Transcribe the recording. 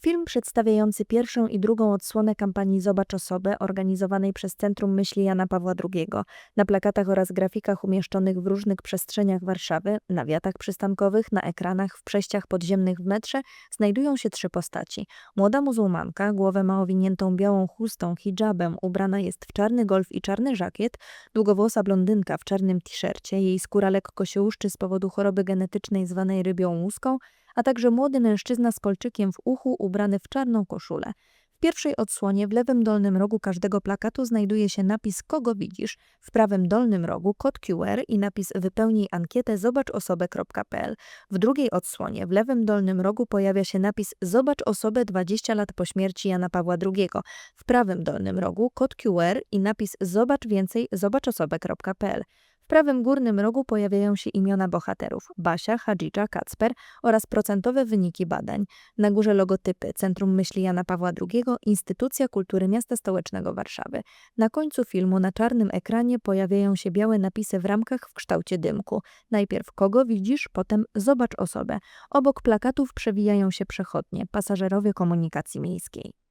Film przedstawiający pierwszą i drugą odsłonę kampanii Zobacz osobę organizowanej przez Centrum Myśli Jana Pawła II. Na plakatach oraz grafikach umieszczonych w różnych przestrzeniach Warszawy, na wiatach przystankowych, na ekranach, w przejściach podziemnych w metrze znajdują się trzy postaci. Młoda muzułmanka, głowę ma owiniętą białą chustą, hijabem, ubrana jest w czarny golf i czarny żakiet, długowłosa blondynka w czarnym t-shircie, jej skóra lekko się łuszczy z powodu choroby genetycznej zwanej rybią łuską, a także młody mężczyzna z kolczykiem w uchu ubrany w czarną koszulę. W pierwszej odsłonie w lewym dolnym rogu każdego plakatu znajduje się napis Kogo widzisz, w prawym dolnym rogu kod QR i napis Wypełnij ankietę zobaczosobę.pl. W drugiej odsłonie w lewym dolnym rogu pojawia się napis Zobacz osobę 20 lat po śmierci Jana Pawła II. W prawym dolnym rogu kod QR i napis Zobacz więcej zobaczosobę.pl. Prawym górnym rogu pojawiają się imiona bohaterów Basia, Hadżicza, Kacper oraz procentowe wyniki badań. Na górze logotypy Centrum Myśli Jana Pawła II, Instytucja Kultury Miasta Stołecznego Warszawy. Na końcu filmu na czarnym ekranie pojawiają się białe napisy w ramkach w kształcie dymku. Najpierw kogo widzisz, potem zobacz osobę. Obok plakatów przewijają się przechodnie, pasażerowie komunikacji miejskiej.